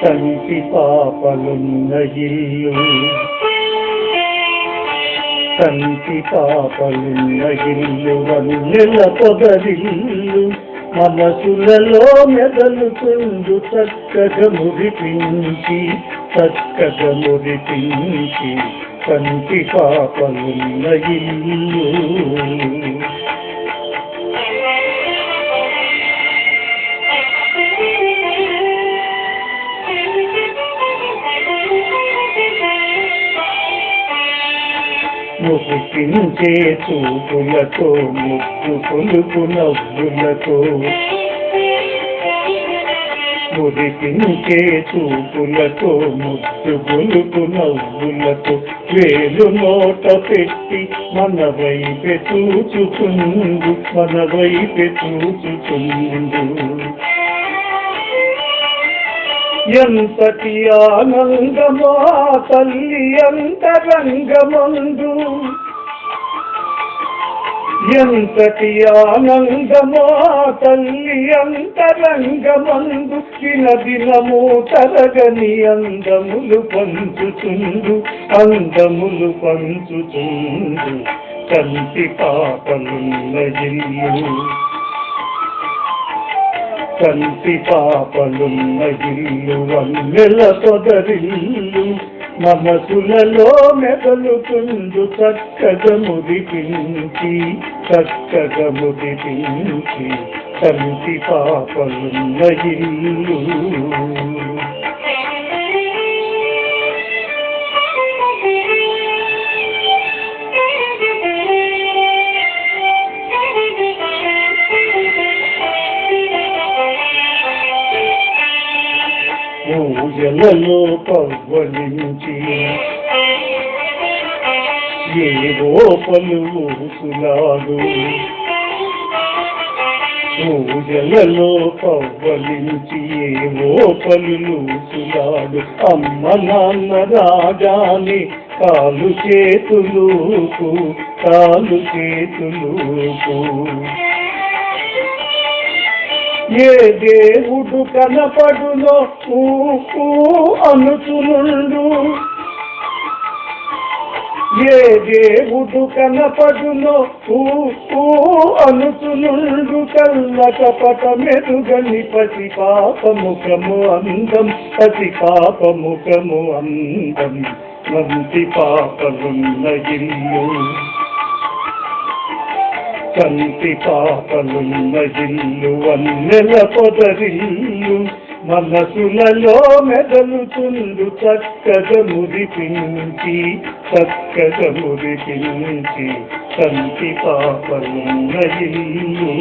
కంటి పాపలున్న ఇల్లు కంటి పాపలున్న ఇల్లు వన్నెల పొగరిల్లు మనసులలో మెదలుతుండు చక్కగా మురిపించి చక్కగా మురిపించి కంటి పాపలున్న ఇల్లు ముగిపించే చూపులతో ముక్కు కొలుపు నవ్వులతో. మురిపించే చూపులతో ముద్దు గొలుపు నవ్వులతో. వేలు నోట పెట్టి మన వైపే చూచుకుందు మన వైపే చూచుకుందు. ఎంతటి ఆనందమా తల్లి అంతరంగమందు ఎంతటి ఆనందమా తల్లి అంతరంగమందు దినదినము తరగని అందములు పంచుచుండు అందములు పంచుచుండు కంటి పాపలున్న ఇల్లు కంటి పాపలున్న ఇల్లు వన్నెల సొదరిల్లు మనసులలో మెదలుతుండు చక్కగముది పించి చక్కగముది పించి కంటి పాపలున్న ఇల్లు ఊయలలో పవ్వలించి ఏవో పలుసులాడు ఊయలలో పవ్వలించి ఏవో పలుసులాడు అమ్మ నాన్న రాజాని కాలు చేతులు కాలు చేతులు ఏ దేవుడు కనపడునో ఊ అనుచునుండు. ఏ దేవుడు కనపడునో ఊ అనుచునుండు. కల్ల కపట మెరుగని పసి పాపముఖము అందం పసి పాపముఖము అందం. మంచి పాపమున్న ఇల్లు. కంటి పాపలున్న ఇల్లు వన్నెల పొదరిల్లు మనసులలో మెదలుతుండు చక్కగ మురిపించి చక్కగ మురిపించి కంటి పాపలున్న ఇల్లు